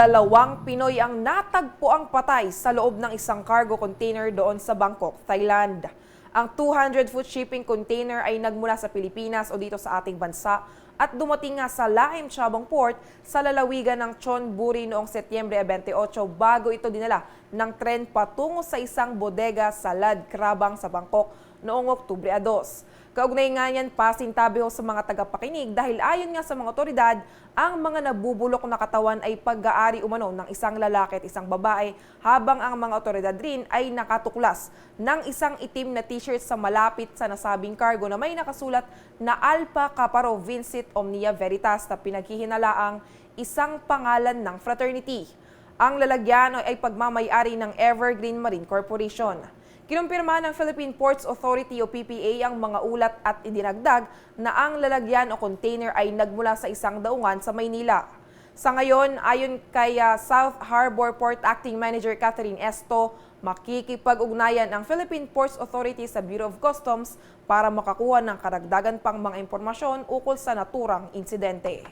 Dalawang Pinoy ang natagpo ang patay sa loob ng isang cargo container doon sa Bangkok, Thailand. Ang 200-foot shipping container ay nagmula sa Pilipinas o dito sa ating bansa at dumating nga sa Laem Chabang Port sa lalawigan ng Chonburi noong Setyembre 28 bago ito dinala ng tren patungo sa isang bodega sa Lad Krabang sa Bangkok noong Oktubre 2. Kaugnay nga yan, pasintabi ho sa mga tagapakinig dahil ayon nga sa mga otoridad, ang mga nabubulok na katawan ay pag-aari umano ng isang lalaki at isang babae habang ang mga otoridad rin ay nakatuklas ng isang itim na t-shirt sa malapit sa nasabing cargo na may nakasulat na Alpha Kaparo Vincit Omnia Veritas na pinaghihinalaang isang pangalan ng fraternity. Ang lalagyan ay pagmamayari ng Evergreen Marine Corporation. Kinumpirma ng Philippine Ports Authority o PPA ang mga ulat at idinagdag na ang lalagyan o container ay nagmula sa isang daungan sa Maynila. Sa ngayon, ayon kay uh, South Harbor Port Acting Manager Catherine Esto, makikipag-ugnayan ang Philippine Ports Authority sa Bureau of Customs para makakuha ng karagdagan pang mga impormasyon ukol sa naturang insidente.